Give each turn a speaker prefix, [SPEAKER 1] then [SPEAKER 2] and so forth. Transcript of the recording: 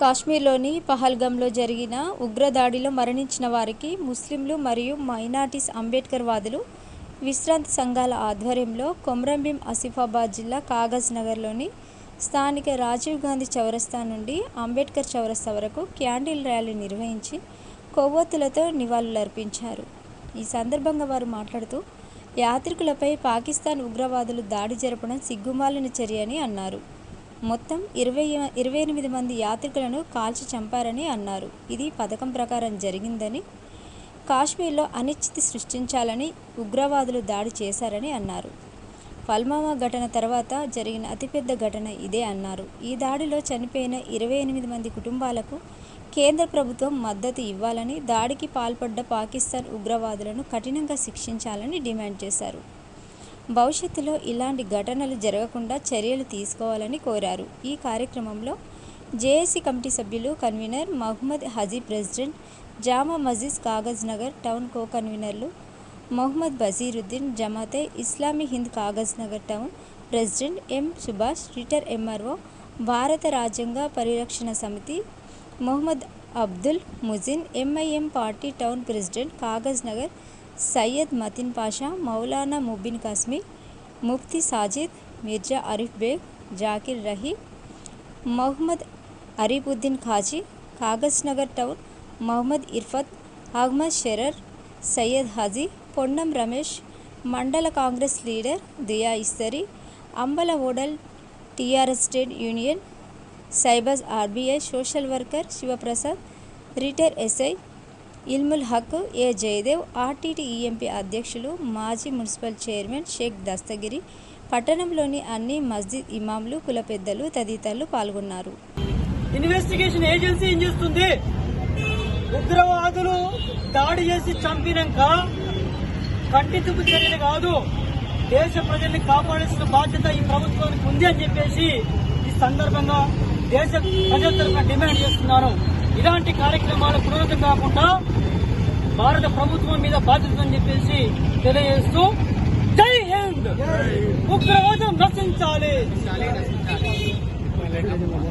[SPEAKER 1] కాశ్మీర్లోని పహల్గంలో జరిగిన ఉగ్రదాడిలో మరణించిన వారికి ముస్లింలు మరియు మైనార్టీస్ అంబేద్కర్ వాదులు విశ్రాంతి సంఘాల ఆధ్వర్యంలో కొమ్రంభీం ఆసిఫాబాద్ జిల్లా కాగజ్ నగర్లోని స్థానిక రాజీవ్ గాంధీ చౌరస్తా నుండి అంబేద్కర్ చౌరస్తా వరకు క్యాండిల్ ర్యాలీ నిర్వహించి కొవ్వొత్తులతో నివాళులర్పించారు. ఈ సందర్భంగా వారు మాట్లాడుతూ యాత్రికులపై పాకిస్తాన్ ఉగ్రవాదులు దాడి జరపడం సిగ్గుమాలిన చర్య అని అన్నారు. మొత్తం ఇరవై ఇరవై ఎనిమిది మంది యాత్రికులను కాల్చి చంపారని అన్నారు. ఇది పథకం ప్రకారం జరిగిందని కాశ్మీర్లో అనిశ్చితి సృష్టించాలని ఉగ్రవాదులు దాడి చేశారని అన్నారు. పల్మామా ఘటన తర్వాత జరిగిన అతిపెద్ద ఘటన ఇదే అన్నారు. ఈ దాడిలో చనిపోయిన ఇరవై ఎనిమిది మంది కుటుంబాలకు కేంద్ర ప్రభుత్వం మద్దతు ఇవ్వాలని దాడికి పాల్పడ్డ పాకిస్తాన్ ఉగ్రవాదులను కఠినంగా శిక్షించాలని డిమాండ్ చేశారు. భవిష్యత్తులో ఇలాంటి ఘటనలు జరగకుండా చర్యలు తీసుకోవాలని కోరారు. ఈ కార్యక్రమంలో జేఏసీ కమిటీ సభ్యులు convener Mohammed Haji president Jama Masjid Kagaz Nagar town కో కన్వీనర్లు Mohammed Bazeeruddin Jamaat Islami Hind Kagaznagar town president M Subhash రిటర్ MRO భారత రాజ్యాంగ పరిరక్షణ సమితి Mohammed Abdul Mujin MIM party town president Kagaznagar Syed Matin Pasha Maulana Mubin Qasmi, Mufti Sajid, Mirza Arif Baig, Zakir Rahi, Mohammed Aribuddin Khazi Kagaznagar town, Mohammed Irfat Ahmed Shearer, Syed Haji, Ponnam Ramesh, mandal Congress leader दिया इस्तरी, अंबल ओडल TRS state union साइबस RBI, social worker Shivprasad retired SI Ilmul Haq A. Jayadev RTT EMP అధ్యక్షులు మాజీ municipal chairman Sheikh Dastagiri పట్టణంలోని అన్ని మస్జిద్ ఇమాంలు కుల పెద్దలు తదితరులు పాల్గొన్నారు.
[SPEAKER 2] ఇన్వెస్టిగేషన్ ఏజెన్సీ ఏం చేస్తుంది? ఉగ్రవాదులు దాడి చేసి చంపినాక కట్టించుకు చర్యలు కాదు దేశ ప్రజల్ని కాపాడాల్సిన బాధ్యత ఈ ప్రభుత్వానికి ఉంది అని చెప్పేసి ఈ సందర్భంగా దేశ ప్రజల తరఫున డిమాండ్ చేస్తున్నాను ఇలాంటి కార్యక్రమాలు పునరుద్ధం కాకుండా భారత ప్రభుత్వం మీద బాధ్యత అని చెప్పేసి తెలియజేస్తూ జై హింద్! ఉగ్రవాదం నశించాలి.